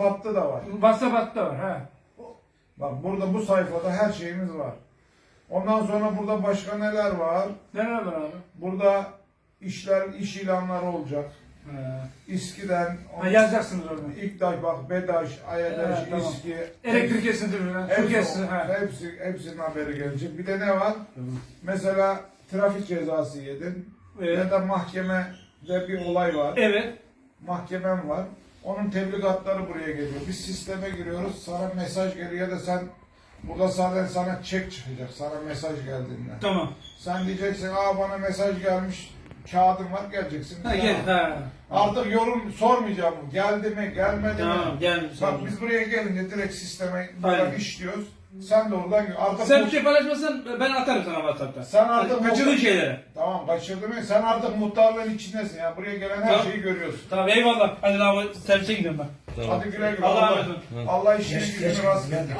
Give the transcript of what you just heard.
Battı da var. WhatsApp da var. Ha. Bak burada bu sayfada her şeyimiz var. Ondan sonra burada başka neler var? Neler var abi? Burada işler, iş ilanları olacak. Ha. İSKİ'den, Ha, yazacaksınız orada. İktaş, bak BEDAŞ, AYDAŞ, Evet, tamam. İSKİ. Elektrik kesinti. Su hepsi, kesinti. Ha. hepsi, hepsinin haberi gelecek. Bir de ne var? Mesela trafik cezası yedin. Evet. Ya da mahkemede bir olay var. Evet. Mahkemem var. Onun tebligatları buraya geliyor. Biz sisteme giriyoruz. Sana mesaj geliyor ya da sen burada zaten sana çek çıkacak. Sana mesaj geldiğinde. Tamam. Sen diyeceksin aa bana mesaj gelmiş. Kağıdım var geleceksin. Ha, gel. Ha. Artık yorum sormayacağım. Geldi mi gelmedi Tamam mi? gel. Bak biz buraya gelince direkt sisteme Aynen. böyle işliyoruz. Sen de oradan artık Sen bir şey paylaşmasan ben atarım sana WhatsApp'ta. Sen artık Kaçırdığın bu- şeyleri. Tamam kaçırdın mı? Sen artık muhtarlığın içindesin ya. Buraya gelen her Tamam. şeyi görüyorsun. Tamam eyvallah. Hadi daha servise gidiyorum ben. Hadi güle güle. Allah'a Allah, olun. Allah işini gücünü rast getirsin.